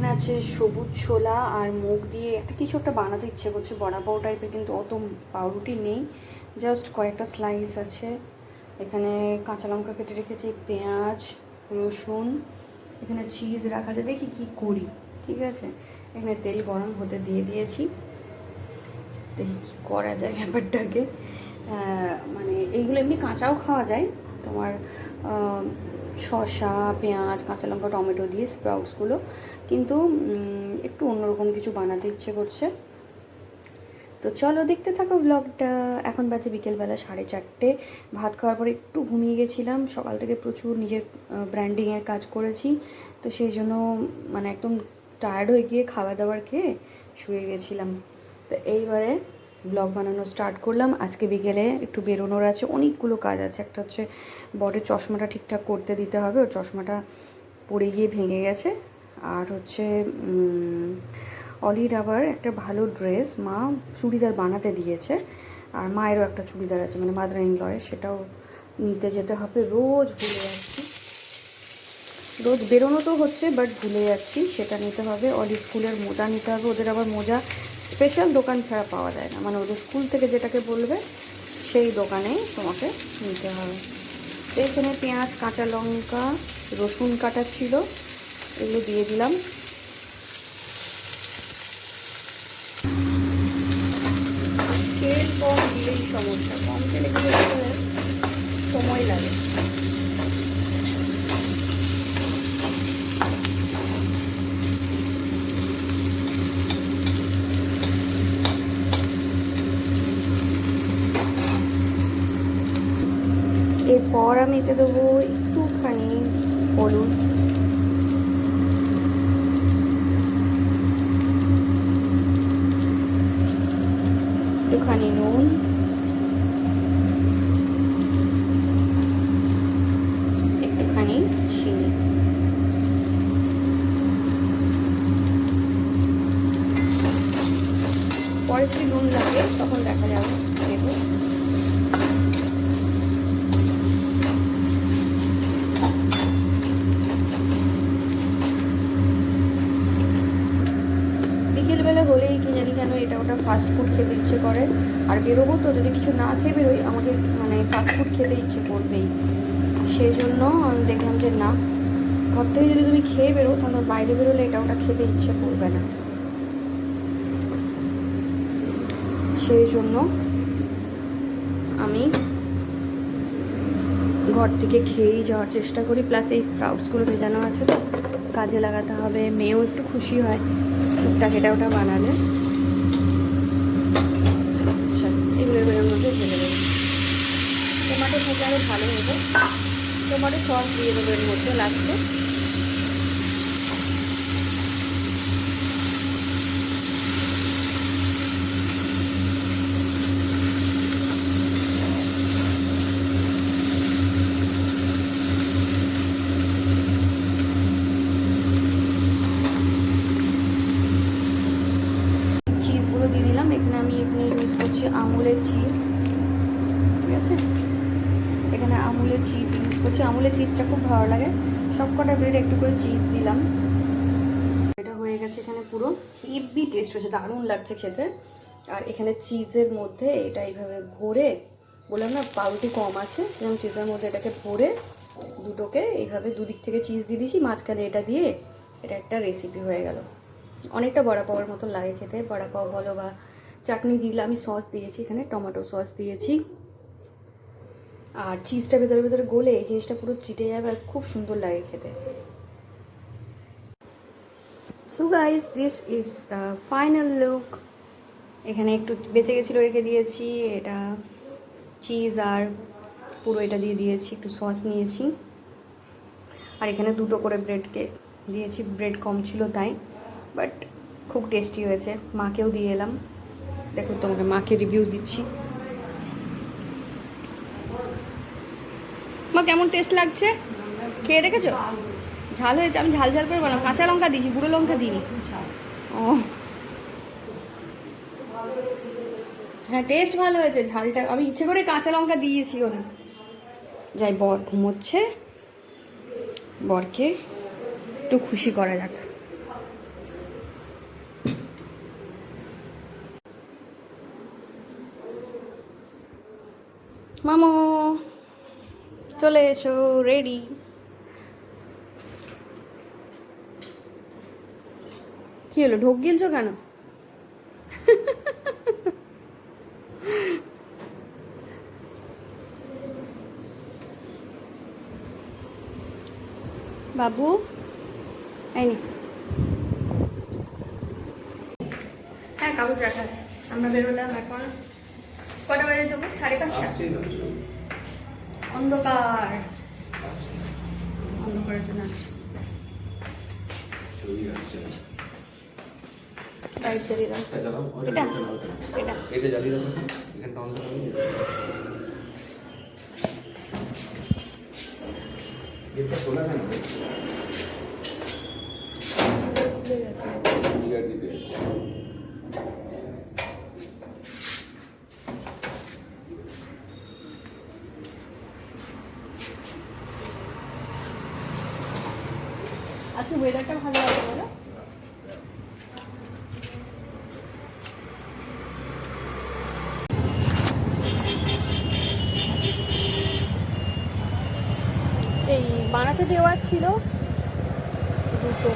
এখানে আছে সবুজ ছোলা আর মুগ দিয়ে একটা কিছু একটা বানাতে ইচ্ছে করছে বড়া পাও টাইপের কিন্তু অত পাউরুটি নেই। জাস্ট কয়েকটা স্লাইস আছে। এখানে কাঁচা লঙ্কা কেটে রেখেছি, পেঁয়াজ, রসুন, এখানে চিজ রাখা আছে। দেখি কি করি, ঠিক আছে? এখানে তেল গরম হতে দিয়ে দিয়েছি। দেখি কী করা যায় ব্যাপারটাকে। মানে এইগুলো এমনি কাঁচাও খাওয়া যায়। তোমার শসা, পেঁয়াজ, কাঁচা লঙ্কা, টমেটো দিয়ে স্প্রাউটসগুলো কিন্তু একটু অন্যরকম কিছু বানাতে ইচ্ছে করছে। তো চলো দেখতে থাকো ব্লগটা এখন বাজে বিকেলবেলা সাড়ে চারটে। ভাত খাওয়ার পরে একটু ঘুমিয়ে গেছিলাম। সকাল থেকে প্রচুর নিজের ব্র্যান্ডিংয়ের কাজ করেছি। তো সেই জন্য মানে একদম টায়ার্ড হয়ে গিয়ে খাওয়া দাওয়ার খেয়ে শুয়ে গেছিলাম। তো এইবারে ব্লগ বানানো স্টার্ট করলাম। আজকে বিকেলে একটু বেরোনোর আছে, অনেকগুলো কাজ আছে। একটা হচ্ছে বরের চশমাটা ঠিকঠাক করতে দিতে হবে, ওর চশমাটা পড়ে গিয়ে ভেঙে গেছে। আর হচ্ছে অলির আবার একটা ভালো ড্রেস মা চুড়িদার বানাতে দিয়েছে। আর মায়েরও একটা চুড়িদার আছে মানে মাদার ইন সেটাও নিতে যেতে হবে। রোজ ভুলে যাচ্ছি। রোজ বেরোনো তো হচ্ছে বাট ভুলে যাচ্ছি, সেটা নিতে হবে। অলি স্কুলের মোজা নিতে হবে, ওদের আবার মোজা স্পেশাল দোকান ছাড়া পাওয়া যায় না। মানে ওদের স্কুল থেকে যেটাকে বলবে, সেই দোকানেই তোমাকে নিতে হবে। তো এখানে পেঁয়াজ, কাঁচা লঙ্কা, রসুন কাটা ছিল, এগুলো দিয়ে দিলাম। তেল কম দিলেই সমস্যা। কম তেলে সময় লাগে। এরপর আমি এতে দেবো একটুখানি হলুদ। একটুখানি নুন। একটুখানি চিনি। পরে যদি নুন লাগে, তখন দেখা যাবে, দেবো বিকেলবেলা হলেই কি জানি কেন এটা ওটা ফাস্ট ফুড খেতে ইচ্ছে করে। আর বেরোবো তো, যদি কিছু না খেয়ে বেরোই, আমাকে মানে ফাস্ট ফুড খেতে ইচ্ছে করবেই। সেই জন্য আমি দেখলাম যে না, ঘর থেকে যদি তুমি খেয়ে বেরো, তাহলে বাইরে বেরোলে এটা ওটা খেতে ইচ্ছে করবে না। সেই জন্য আমি ঘর থেকে খেয়েই যাওয়ার চেষ্টা করি। প্লাস এই স্প্রাউটসগুলো ভেজানো আছে তো কাজে লাগাতে হবে। মেয়েও একটু খুশি হয়, টুকটাক এটা ওটা বানালে আচ্ছা এগুলো এগুলোর মধ্যে ঢেলে দেবো ভালো হতো টমেটো সস দিয়ে দেবো এর মধ্যে লাস্টে চিজগুলো দিয়ে দিলাম এখানে আমি এখানে ইউজ করছি আমুলের চিজ ঠিক আছে এখানে আমুলের চিজ আমুলের চিজটা খুব ভালো লাগে। সব কটা ব্রেড একটু করে চিজ দিলাম। এটা হয়ে গেছে এখানে পুরো। হেভি টেস্ট হচ্ছে দারুণ লাগছে খেতে। আর এখানে চিজের মধ্যে এটা এইভাবে ভরে, বললাম না পাউরুটি কম আছে যেমন চিজের মধ্যে এটাকে ভরে দুটোকে এইভাবে দুদিক থেকে চিজ দিয়ে দিয়েছি, মাঝখানে এটা দিয়ে এটা একটা রেসিপি হয়ে গেল। অনেকটা বড়া পাওয়ার মতন লাগে খেতে, বড়া পাও বলো বা চাটনি দিলে আমি সস দিয়েছি এখানে টমেটো সস দিয়েছি। আর চিজটা ভেতরে ভেতরে গলে এই জিনিসটা পুরো চিটে যাবে আর খুব সুন্দর লাগে খেতে। So guys this is the final look এখানে একটু বেঁচে গেছিল রেখে দিয়েছি। এটা চিজ আর পুরো এটা দিয়ে দিয়েছি, একটু সস নিয়েছি। আর এখানে দুটো করে ব্রেডকে দিয়েছি। ব্রেড কম ছিল তাই বাট খুব টেস্টি হয়েছে। মাকেও দিয়ে এলাম। দেখো তোমাকে মাকে রিভিউ দিচ্ছি। লঙ্কা কেমন টেস্ট লাগছে? খেয়ে দেখেছ? ঝাল হয়েছে, আমি ঝাল ঝাল করে বললাম কাঁচা লঙ্কা দিয়েছি, গুঁড়ো লঙ্কা দিই ও। হ্যাঁ টেস্ট ভালো হয়েছে ঝালটা। আমি ইচ্ছে করে কাঁচা লঙ্কা দিয়েছি ওরা। যাই, বর ঘুমোচ্ছে। বরকে একটু খুশি করা যাক। মামো! চলে এসো রেডি কি হলো ঢোক গিলছো কেন? বাবু এই হ্যাঁ কাগজ রাখা আছে। আমরা বেরোলাম এখন। কটা বাজে যাব সাড়ে পাঁচটা? অন্ধকার। অন্ধকারের জন্য লাইট জ্বালিয়ে দাও এটা এটা। এটা জ্বালিয়ে দাও এখানটা অন করে খোলা কেন? বিগার দিতে আজকে ওয়েদারটা ভালো আছে বলো? এই বানাতে দেওয়া ছিল দুটো।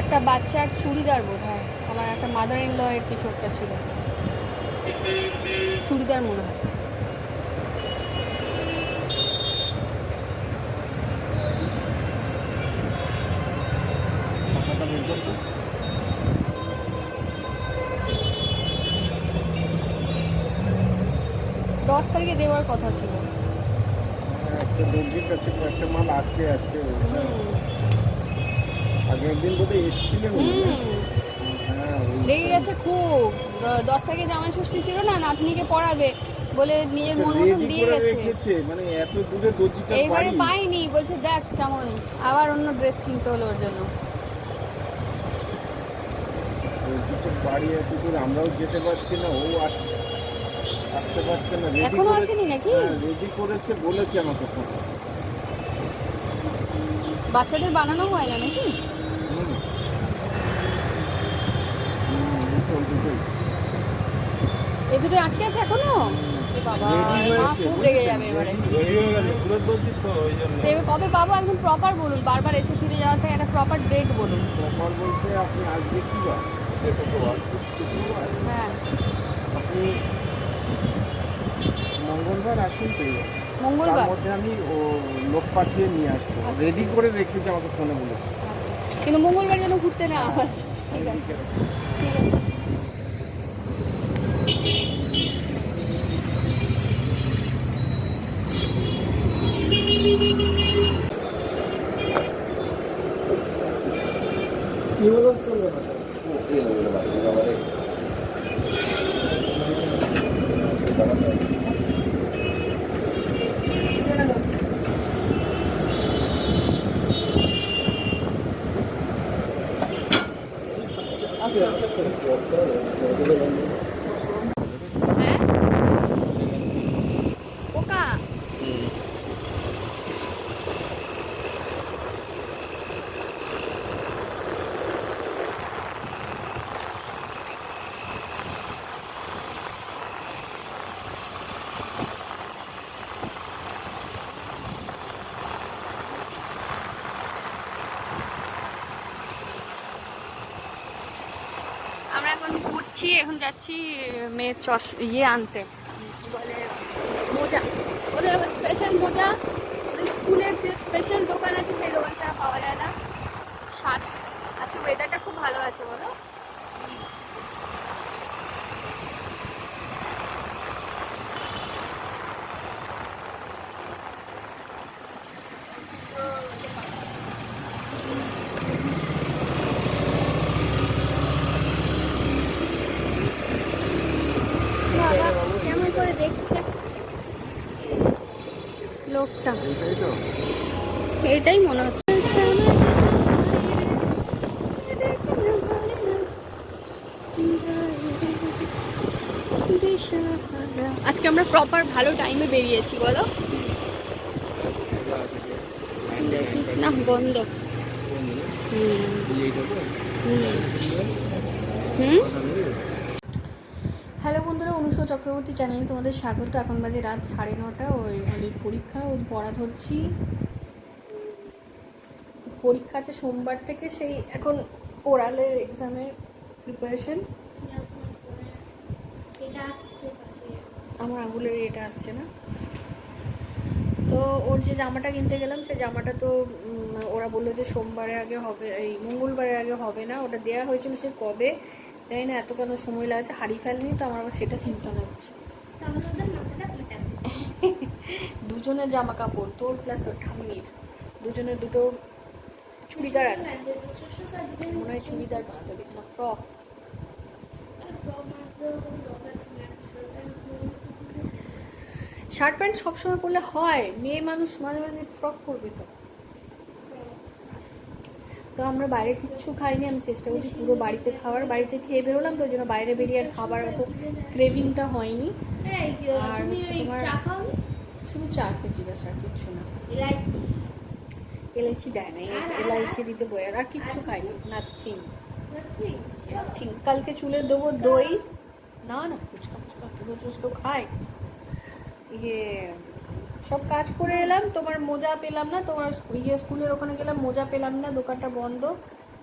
একটা বাচ্চার চুড়িদার বোধ হয় আমার একটা মাদার ইন ল এর কিছু একটা ছিল। চুড়িদার মনে হয়। দশ তারিখে দেওয়ার কথা ছিল। একটা দর্জির কাছে একটা মাল আটকে আছে। আগে একদিন বোধহয় এসেছিলেন। লেগে গেছে খুব। দশ তারিখে জামাই ষষ্ঠী ছিল না নাতনিকে পড়াবে বলে নিজের মন মতন দিয়ে গেছে। মানে এত দূরে দর্জিটা এইবারে পাইনি বলছে দেখ কেমন আবার অন্য ড্রেস কিনতে হলো ওর জন্য। বাড়ি এত দূরে আমরাও যেতে পারছি না ও আস- আসতে পারছে না। এখনও আসেনি নাকি? রেডি করেছে বলেছে আমাকে বাচ্চাদের বানানো হয় না নাকি হুম হুম, দুটোই, দুটোই। এই দুটো আটকে আছে এখনও? বাবা মা খুব রেগে? যাবে এবারে। কবে পাবো একদম প্রপার বলুন বারবার এসে ফিরে যাওয়ার থেকে একটা প্রপার ডেট বলুন। ব্যাপার বলতে আপনি আজকে কি বার? হ্যাঁ। আপনি মঙ্গলবার আসুন পেয়ে যাবেন। মঙ্গলবার? মধ্যে আমি ও লোক পাঠিয়ে নিয়ে আসব। আচ্ছা। রেডি করে রেখেছি আমাকে ফোনে বলেছে। আচ্ছা কিন্তু মঙ্গলবার যেন ঘুরতে না হয়। ঠিক আছে। ঠিক আছে কি হলো চলবে না হ্যাঁ পোকা আমরা এখন ঘুরছি এখন যাচ্ছি, মেয়ের চশ ইয়ে আনতে। কী বলে, মোজা। ওদের আবার স্পেশাল মোজা। ওদের স্কুলের যে স্পেশাল দোকান আছে, সেই দোকান ছাড়া পাওয়া যায় না। সাত আজকে ওয়েদারটা খুব ভালো আছে, বলো। লোকটা। এটাই মনে হচ্ছে। আজকে আমরা প্রপার ভালো টাইমে বেরিয়েছি বলো? না বন্ধ। হুম। হুম। বন্ধুরা চক্রবর্তী চ্যানেলে তোমাদের স্বাগত। এখন বাজে রাত সাড়ে নটা, ওই আমাদের পরীক্ষা ওই পড়া ধরছি। পরীক্ষা আছে সোমবার থেকে, সেই এখন ওরালের এক্সামের প্রিপারেশন আমার আঙুলের এটা আসছে না। তো ওর যে জামাটা কিনতে গেলাম সে জামাটা তো ওরা বলল যে সোমবারের আগে হবে, এই মঙ্গলবারের আগে হবে না। ওটা দেওয়া হয়েছিল সে কবে? জানি না? এত কেন সময় লাগছে? হারিয়ে ফেলেনি তো আমার আবার সেটা চিন্তা লাগছে। দুজনের জামা কাপড়, তোর প্লাস তোর ঠাম্মির। দুজনের দুটো চুড়িদার আছে। মনে হয় চুড়িদার না ফ্রক শার্ট প্যান্ট সবসময় পরলে হয়। মেয়ে মানুষ মাঝে মাঝে ফ্রক পরবে তো। তো আমরা বাইরে কিচ্ছু খাইনি, আমি চেষ্টা করছি পুরো বাড়িতে খাওয়ার। বাড়িতে খেয়ে বেরোলাম তো, ওই জন্য বাইরে বেরিয়ে আর খাবার অত ক্রেভিংটা হয়নি। আর তোমার- শুধু চা খেয়েছি ব্যাস, আর কিচ্ছু না। এলাইচি দেয় না এলাইচি দিতে বই, আর কিচ্ছু খাইনি নাথিং ঠিক কালকে চুলে দেবো দই। না না, ফুচকা ফুচকা রোজ খায় ইয়ে সব কাজ করে এলাম তোমার মোজা পেলাম না তোমার ইয়ে স্কুলের ওখানে গেলাম মোজা পেলাম না দোকানটা বন্ধ।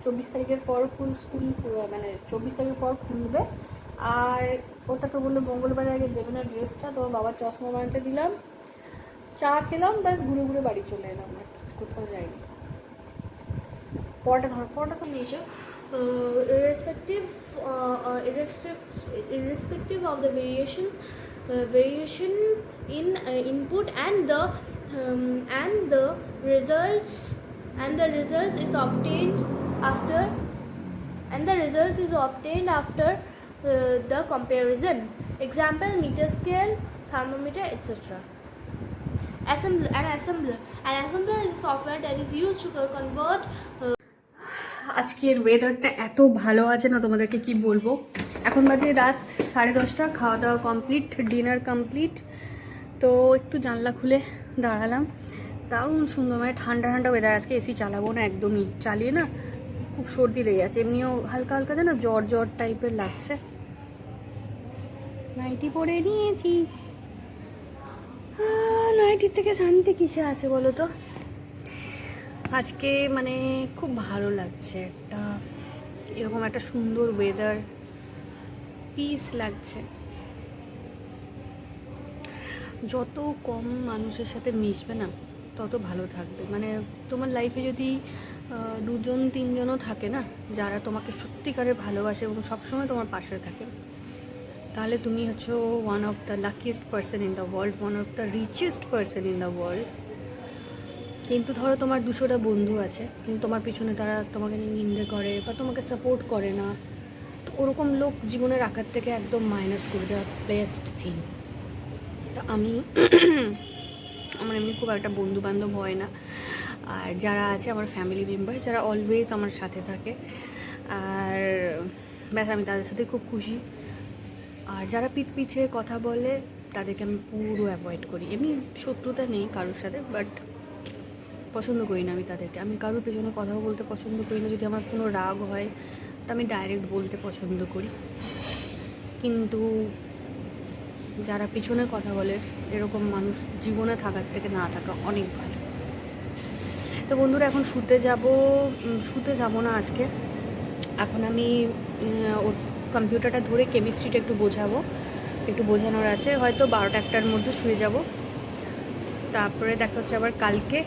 চব্বিশ তারিখের পর ফুল স্কুল মানে চব্বিশ তারিখের পর খুলবে। আর ওটা তো বলল মঙ্গলবারে আগে দেবে না ড্রেসটা তোমার বাবার চশমা বানাতে দিলাম। চা খেলাম ব্যাস ঘুরে ঘুরে বাড়ি চলে এলাম আর কোথাও যাইনি। পরোটা ধর পরোটা তো নিয়েছো। uh, irrespective uh, variation uh, variation in uh, input and the um, and the results and the results is obtained after and the results is obtained after uh, the comparison example meter scale thermometer etc assembler an assembler an assembler is a software that is used to convert uh, আজকের ওয়েদারটা এত ভালো আছে না তোমাদেরকে কি বলব এখন বাজে রাত সাড়ে দশটা খাওয়া দাওয়া কমপ্লিট ডিনার কমপ্লিট তো একটু জানলা খুলে দাঁড়ালাম। দারুণ সুন্দর মানে ঠান্ডা ঠান্ডা ওয়েদার আজকে এসি চালাবো না একদমই। চালিয়ে না খুব সর্দি লেগে আছে এমনিও হালকা হালকা যেন জ্বর জ্বর টাইপের লাগছে। নাইটি পরে নিয়েছি। নাইটির থেকে শান্তি কিসে আছে বলো তো? আজকে মানে খুব ভালো লাগছে একটা, এরকম একটা সুন্দর ওয়েদার পিস লাগছে। যত কম মানুষের সাথে মিশবে না, তত ভালো থাকবে। মানে তোমার লাইফে যদি দুজন, তিনজনও থাকে না, যারা তোমাকে সত্যিকারের ভালোবাসে এবং সবসময় তোমার পাশে থাকে, তাহলে তুমি হচ্ছে one of the luckiest person in the world one of the richest person in the world কিন্তু ধরো তোমার দুশোটা বন্ধু আছে, কিন্তু তোমার পিছনে তারা তোমাকে নিয়ে নিন্দে করে বা তোমাকে সাপোর্ট করে না ওরকম লোক জীবনে রাখার থেকে একদম মাইনাস করে দেওয়া বেস্ট থিং আমি আমার এমনি খুব একটা বন্ধু বান্ধব হয় না। আর যারা আছে আমার ফ্যামিলি মেম্বার যারা অলওয়েজ আমার সাথে থাকে। আর ব্যাস, আমি তাদের সাথে খুব খুশি। আর যারা পিঠ পিছে কথা বলে, তাদেরকে আমি পুরো অ্যাভয়েড করি। এমনি শত্রুতা নেই কারোর সাথে বাট পছন্দ করি না আমি তাদেরকে। আমি কারোর পেছনে কথাও বলতে পছন্দ করি না। যদি আমার কোনো রাগ হয় তা আমি ডাইরেক্ট বলতে পছন্দ করি। কিন্তু যারা পিছনে কথা বলে, এরকম মানুষ জীবনে থাকার থেকে না থাকা অনেক ভালো। তো বন্ধুরা, এখন শুতে যাব শুতে যাব না আজকে। এখন আমি ওর কম্পিউটারটা ধরে কেমিস্ট্রিটা একটু বোঝাবো। একটু বোঝানোর আছে, হয়তো বারোটা একটার মধ্যে শুয়ে যাব। তারপরে দেখা হচ্ছে আবার কালকে।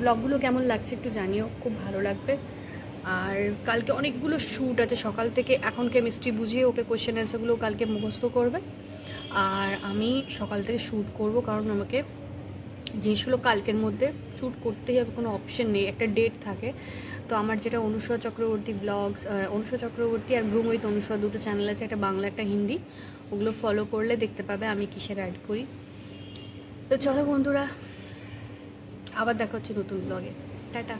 ব্লগগুলো কেমন লাগছে একটু জানিও, খুব ভালো লাগবে। আর কালকে অনেকগুলো শ্যুট আছে। সকাল থেকে এখন কেমিস্ট্রি বুঝিয়ে ওকে কোয়েশ্চেন অ্যান্সারগুলো কালকে মুখস্থ করবে। আর আমি সকাল থেকে শ্যুট করব কারণ আমাকে জিনিসগুলো কালকের মধ্যে শ্যুট করতেই হবে, কোনো অপশন নেই। একটা ডেট থাকে। তো আমার যেটা অনুষা চক্রবর্তী ব্লগস অনুষা চক্রবর্তী আর উইথ অনুষা দুটো চ্যানেল আছে, একটা বাংলা, একটা হিন্দি। ওগুলো ফলো করলে দেখতে পাবে আমি কিসের অ্যাড করি। তো চলো বন্ধুরা, আবার দেখা হচ্ছে নতুন ব্লগে টাটা।